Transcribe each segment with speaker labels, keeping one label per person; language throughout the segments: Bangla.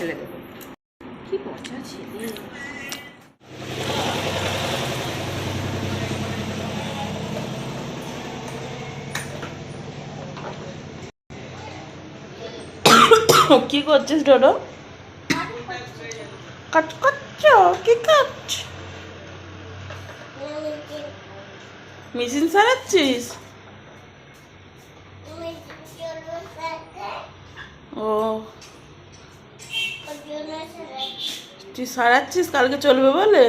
Speaker 1: ফেলে দেবো। কি পচা ছেলে।
Speaker 2: কি করছিস ডোডো? কাজ করছ কি কাজ মেশিন সারাচ্ছিস? ও। তুই সারাচ্ছিস? কালকে চলবে বলে?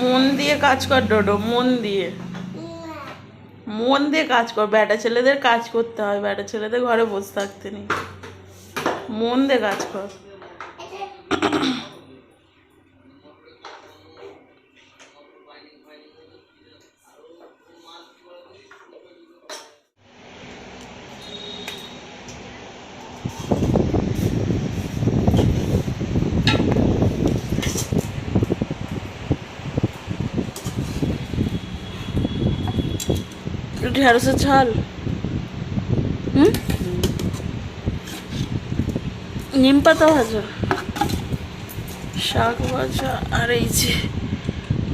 Speaker 2: মন দিয়ে কাজ কর, ডোডো, মন দিয়ে। মন দিয়ে কাজ কর। ব্যাটা ছেলেদের কাজ করতে হয়। ব্যাটা ছেলেদের ঘরে বসে থাকতে নেই। মন দিয়ে কাজ কর। ঢেঁড়সের ঝাল। হুম? নিম পাতা ভাজা, শাক ভাজা, আর এই যে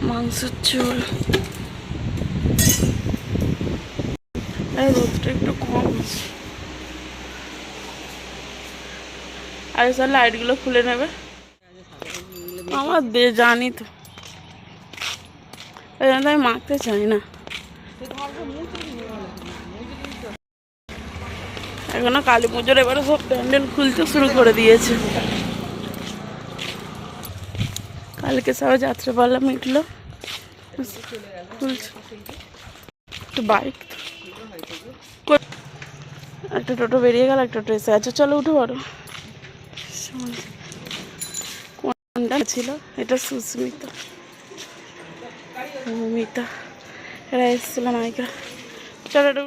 Speaker 2: মাংসের এই রোদটা একটু কম আছে আগে স্যার লাইটগুলো খুলে নেবে। আমার দে, জানি তো। আমি মাখতে চাই না। এখনও কালী পুজোর এবারে সব প্যান্ডেল খুলতে শুরু করে দিয়েছে। কালকে সবাই যাত্রাপালা মিটলো খুলছে। একটু বাইক একটা টোটো বেরিয়ে গেল, একটা টোটো এসে আছে চলো উঠে, পড়ো। কোনটা ছিল? এটা সুস্মিতা। মমিতা এরা এসেছিল নায়িকা। চলো এটা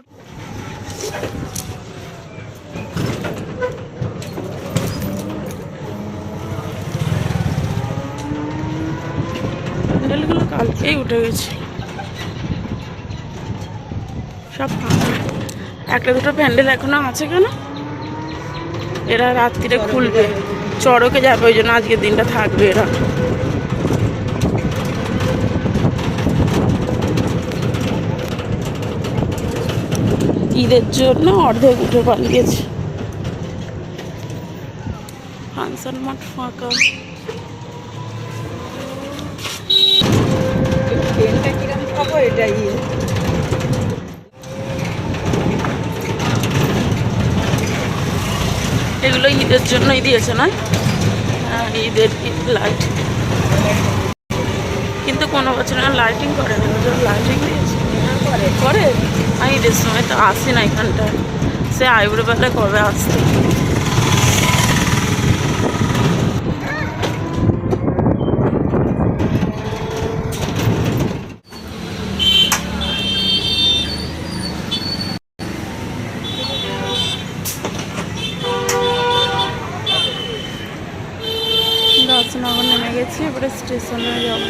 Speaker 2: কালকেই উঠে গেছে। সব একটা দুটো প্যান্ডেল এখনও আছে কেন? এরা রাত্রিরে খুলবে। চড়কে যাবে, ওই জন্য আজকের দিনটা থাকবে এরা। ঈদের জন্য অর্ধেক উঠে পালিয়েছে। ফাংশন মাঠ ফাঁকা।
Speaker 1: এটাই
Speaker 2: এগুলো ঈদের জন্যই দিয়েছে না হ্যাঁ ঈদের ঈদ লাইট কিন্তু কোনো বছর লাইটিং করে না বছর লাইটিং দিয়েছে। করে করে। আমি ঈদের সময় তো আসি না এখানটায়। সে আইবুড়ো বেলা কবে আসতে গেছি এবারে স্টেশনে যাব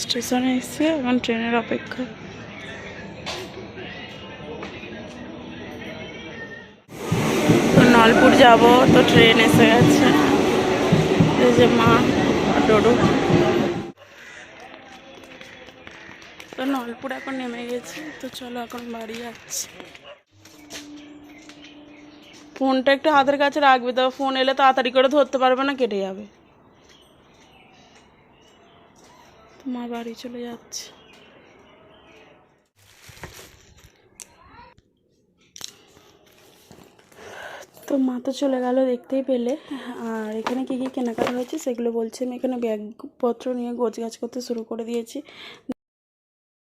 Speaker 2: স্টেশনে এসে এখন ট্রেনের অপেক্ষা। নলপুর যাব, তো ট্রেন এসে গেছে। এই যে মা তো নলপুর এখন নেমে গেছে, তো চলো এখন বাড়ি যাচ্ছি। ফোনটা একটু হাতের কাছে রাখবে, তো ফোন এলে তাড়াতাড়ি করে ধরতে পারবে না, কেটে যাবে। মা বাড়ি চলে যাচ্ছে। তো মা তো চলে গেল দেখতেই পেলে। আর এখানে কী কী কেনাকাটা হয়েছে সেগুলো বলছি আমি। এখানে ব্যাগপত্র নিয়ে গোছ গাছ করতে শুরু করে দিয়েছি।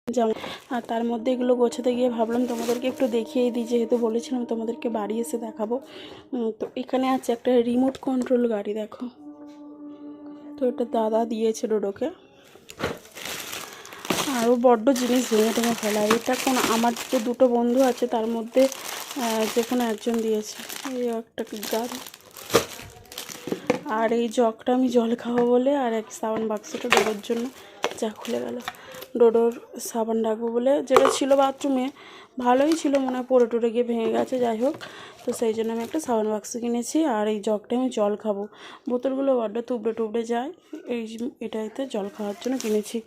Speaker 2: যেমন, আর তার মধ্যে এগুলো গোছাতে গিয়ে ভাবলাম তোমাদেরকে একটু দেখিয়ে দিই, যেহেতু বলেছিলাম তোমাদেরকে বাড়ি এসে দেখাবো। তো এখানে আছে একটা রিমোট কন্ট্রোল গাড়ি, দেখো। তো এটা দাদা দিয়েছে ডোডোকে আরও বড্ড জিনিস ভেঙে টেঙে ফেলা। এটা কোন, আমার যে দুটো বন্ধু আছে, তার মধ্যে যে কোনো একজন দিয়েছে। এই একটা গাড়ি? আর এই জগটা আমি জল খাব বলে, আর এক সাবান বাক্সটা ডোডোর জন্য যা খুলে গেল। ডোডোর সাবান রাখব বলে। যেটা ছিল বাথরুমে, ভালোই ছিল, মনে হয় পড়ে টরে গিয়ে ভেঙে গেছে, যাই হোক। তো সেই জন্য আমি একটা সাবান বাক্স কিনেছি, আর এই জগটা আমি জল খাব। বোতলগুলো বড্ড টুবড়ে টুবড়ে যায়, এই এটাইতে জল খাওয়ার জন্য কিনেছি।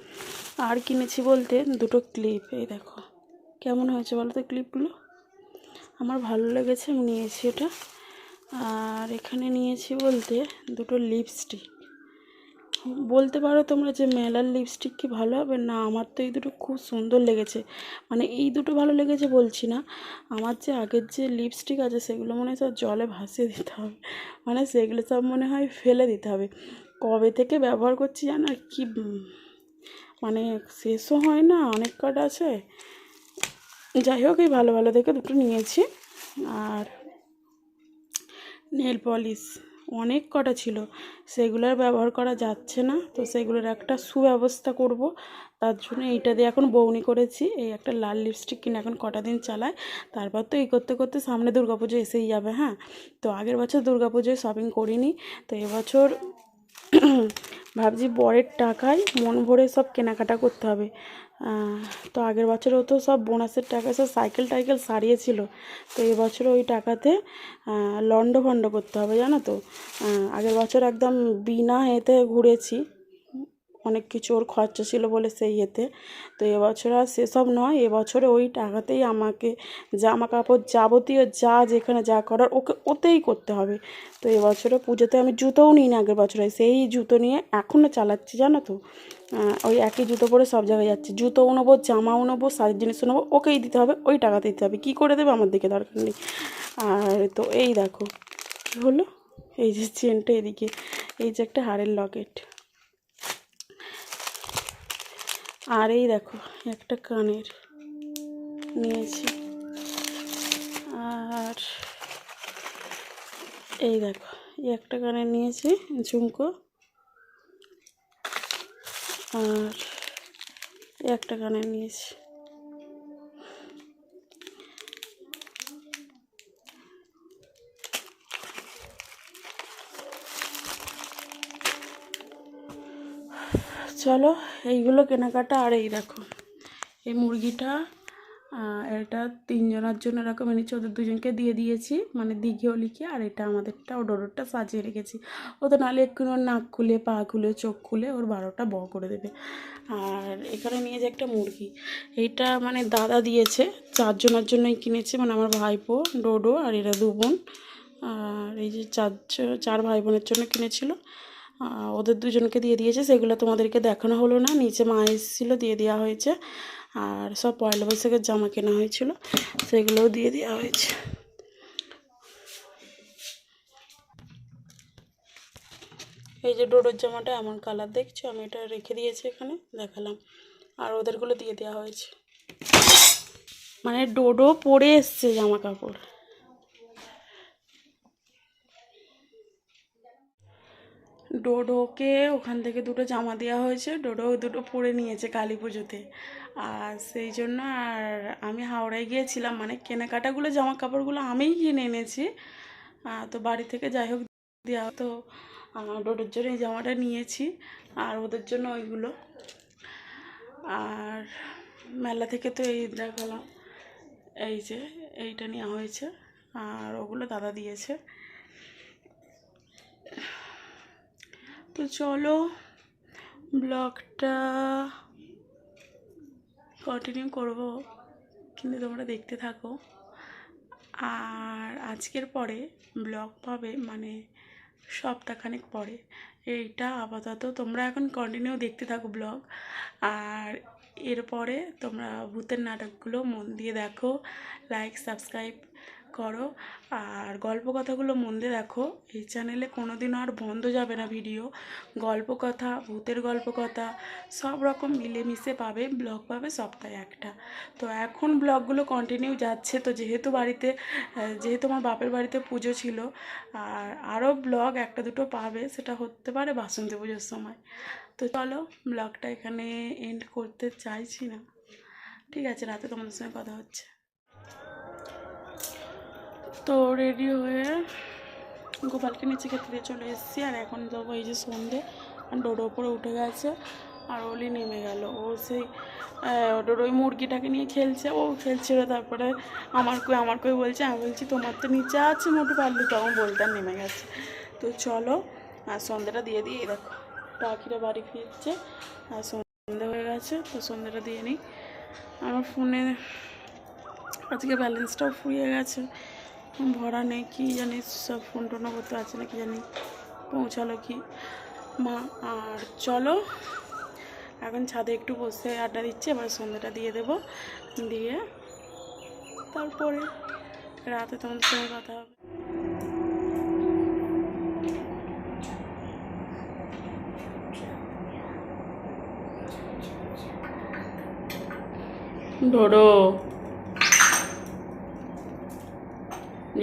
Speaker 2: আর কিনেছি বলতে দুটো ক্লিপ এই দেখো। কেমন হয়েছে বলো তো ক্লিপগুলো আমার ভালো লেগেছে, আমি নিয়েছি এটা আর এখানে নিয়েছি বলতে দুটো লিপস্টিক বলতে পারো তোমরা যে মেলার লিপস্টিক কি ভালো হবে? না, আমার তো এই দুটো খুব সুন্দর লেগেছে। মানে এই দুটো ভালো লেগেছে বলছি না। আমার যে আগের যে লিপস্টিক আছে, সেগুলো মনে হয় সব জলে ভাসিয়ে দিতে হবে। মানে সেগুলো সব মনে হয় ফেলে দিতে হবে। কবে থেকে ব্যবহার করছি জানো? কি মানে শেষও হয় না, অনেক কটা আছে। যাই হোক, এই ভালো ভালো দেখে দুটো নিয়েছি। আর নেল পলিশ অনেক কটা ছিল। সেগুলোর ব্যবহার করা যাচ্ছে না। তো সেগুলোর একটা সুব্যবস্থা করব। তার জন্য এইটা দিয়ে এখন বৌনি করেছি। এই একটা লাল লিপস্টিক কিনে এখন কটা দিন চালায়। তারপর তো এই করতে করতে সামনে দুর্গাপুজো এসেই যাবে হ্যাঁ? তো আগের বছর দুর্গাপুজোয় শপিং করিনি। তো এবছর ভাবছি বরের টাকায় মন ভরে সব কেনাকাটা করতে হবে। তো আগের বছরও তো সব বোনাসের টাকা, সব সাইকেল টাইকেল সারিয়েছিল। তো এবছর ওই টাকাতে ফন্ড করতে হবে, জানো তো? আগের বছর একদম বিনা এতে ঘুরেছি। অনেক কিছু ওর খরচা ছিল বলে সেই ইয়েতে। তো এবছর আর সেসব নয়, এবছরে ওই টাকাতেই আমাকে জামা কাপড় যাবতীয় যা যেখানে যা করার ওকে, ওতেই করতে হবে। তো এবছরে পুজোতে আমি জুতোও নিই না আগের বছরে, সেই জুতো নিয়ে এখনও চালাচ্ছি, জানো তো? ওই একই জুতো পরে সব জায়গায় যাচ্ছি। জুতোও নেব, জামাও নেব শাড়ির জিনিসও নেব, ওকেই দিতে হবে, ওই টাকাতে দিতে হবে। কী করে দেবে আমার দিকে দরকার নেই। আর তো এই দেখো, কী হলো? এই যে চেনটা এদিকে, এই যে একটা হাড়ের লকেট। আর এই দেখো, একটা কানের নিয়েছি। আর এই দেখো একটা কানের নিয়েছি, ঝুমকো। আর একটা কানের নিয়েছি। চলো, এইগুলো কেনাকাটা আর এই দেখো। এই মুরগিটা এটা তিনজনের জন্য এরকম এনেছি, ওদের দুজনকে দিয়ে দিয়েছি মানে দিঘি লিখে আর এটা আমাদেরটা, ও ডোডোরটা সাজিয়ে রেখেছি। ও তো নাহলে এক্ষুনি ওর নাক খুলে, পা খুলে, চোখ খুলে, ওর বারোটা ব করে দেবে। আর এখানে নিয়ে যে একটা মুরগি, এইটা মানে দাদা দিয়েছে, চারজনের জন্যই কিনেছি মানে আমার ভাইপো, ডোডো, আর এরা দু বোন আর এই যে চার চার ভাই বোনের জন্য কিনেছিল। ওদের দুজনকে দিয়ে দিয়েছে, সেগুলো তোমাদেরকে দেখানো হলো না, নিচে মা এসেছিল, দিয়ে দেওয়া হয়েছে, আর সব পয়লা বৈশাখের জামা কেনা হয়েছিল, সেগুলোও দিয়ে দেওয়া হয়েছে। এই যে ডোডোর জামাটা এমন কালার দেখছ, আমি এটা রেখে দিয়েছি এখানে, দেখালাম, আর ওদেরগুলো দিয়ে দেওয়া হয়েছে। মানে ডোডো পরে এসছে জামা কাপড় ডোডোকে ওখান থেকে দুটো জামা দেওয়া হয়েছে ডোডো দুটো পরে নিয়েছে কালী পুজোতে। আর সেই জন্য আর আমি হাওড়ায় গিয়েছিলাম মানে কেনাকাটাগুলো জামা কাপড়গুলো আমিই কিনে এনেছি। তো বাড়ি থেকে যাই হোক দেওয়া তো ডোডোর জন্য এই জামাটা নিয়েছি, আর ওদের জন্য ওইগুলো। আর মেলা থেকে তো এই দেখালাম, এই যে এইটা নেওয়া হয়েছে, আর ওগুলো দাদা দিয়েছে। তো চলো ব্লগটা কন্টিনিউ করব, কিন্তু তোমরা দেখতে থাকো। আর আজকের পরে ব্লগ পাবে মানে সপ্তাহখানেক পরে। এইটা আপাতত তোমরা এখন কন্টিনিউ দেখতে থাকো ব্লগ। আর এরপরে তোমরা ভূতের নাটকগুলো মন দিয়ে দেখো লাইক সাবস্ক্রাইব করো। আর গল্প কথাগুলো মন দিয়ে দেখো এই চ্যানেলে কোনো দিনও আর বন্ধ যাবে না ভিডিও। গল্প কথা ভূতের গল্প কথা সব রকম মিলেমিশে পাবে, ব্লগ পাবে সপ্তাহে একটা। তো এখন ব্লগগুলো কন্টিনিউ যাচ্ছে। তো যেহেতু বাড়িতে যেহেতু আমার বাপের বাড়িতে পুজো ছিল, আর আরও ব্লগ একটা দুটো পাবে, সেটা হতে পারে বাসন্তী পুজোর সময়। তো চলো, ব্লগটা এখানে এন্ড করতে চাইছি না। ঠিক আছে, রাতে তোমাদের সঙ্গে কথা হচ্ছে। তো রেডি হয়ে গোপালকে নিচে খেতে দিয়ে চলে এসেছি। আর এখন যাব এই যে সন্ধে ডোডো ওপরে উঠে গেছে, আর ওলি নেমে গেল। ও সেই ওই মুরগিটাকে নিয়ে খেলছে, ও খেলছিল তারপরে আমার কই আমার কই বলছে, আমি বলছি, তোমার তো নিচে আছে মোটু পারলি তখন বলতে নেমে গেছে। তো চলো, আর সন্ধ্যেটা দিয়ে দিই দেখো, পাখিরা বাড়ি ফিরছে, আর সন্ধে হয়ে গেছে, তো সন্ধ্যেটা দিয়ে নিই। আমার ফোনে আজকে ব্যালেন্সটাও ফুরিয়ে গেছে। ভরা নেই, কি জানি সব ফোন টোনও করতে পারছে না, কি জানি পৌঁছালো কি। মা, আর চলো, এখন ছাদে একটু বসে আড্ডা দিচ্ছি, এবার সন্ধ্যাটা দিয়ে দেবো। দিয়ে তারপরে রাতে তোমাদের সঙ্গে কথা হবে। ডোডো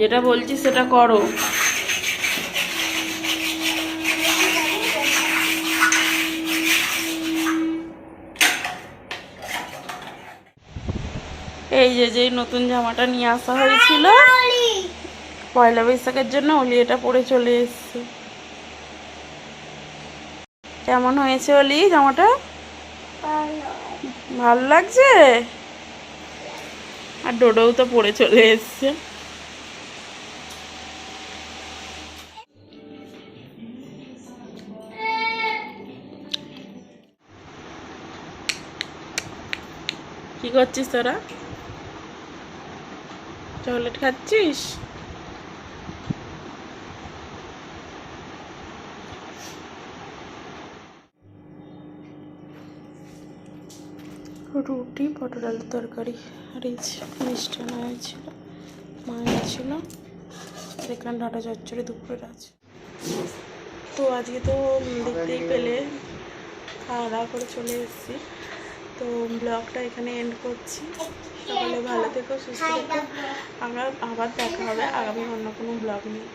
Speaker 2: যেটা বলছি সেটা করো। এই যে যে নতুন জামাটা নিয়ে আসা হয়েছিল, পয়লা বৈশাখের জন্য অলি এটা পরে চলে এসছে। কেমন হয়েছে অলি জামাটা? ভালো লাগছে? আর ডোডোও তো পরে চলে এসছে। কি করছিস তোরা? চকলেট খাচ্ছিস? রুটি, পটল আলুর তরকারি আর মিষ্টান্ন হয়েছিল মা আর এখানে ডাটা চচ্চড়ি দুপুরের আছে তো আজকে তো দেখতেই পেলে, খাওয়া দাওয়া করে চলে এসেছি। তো ব্লগটা এখানে এন্ড করছি। সকলে ভালো থেকো, সুস্থ থেকো। আমরা আবার দেখা হবে। আগামী অন্য কোনো ব্লগ নিয়ে।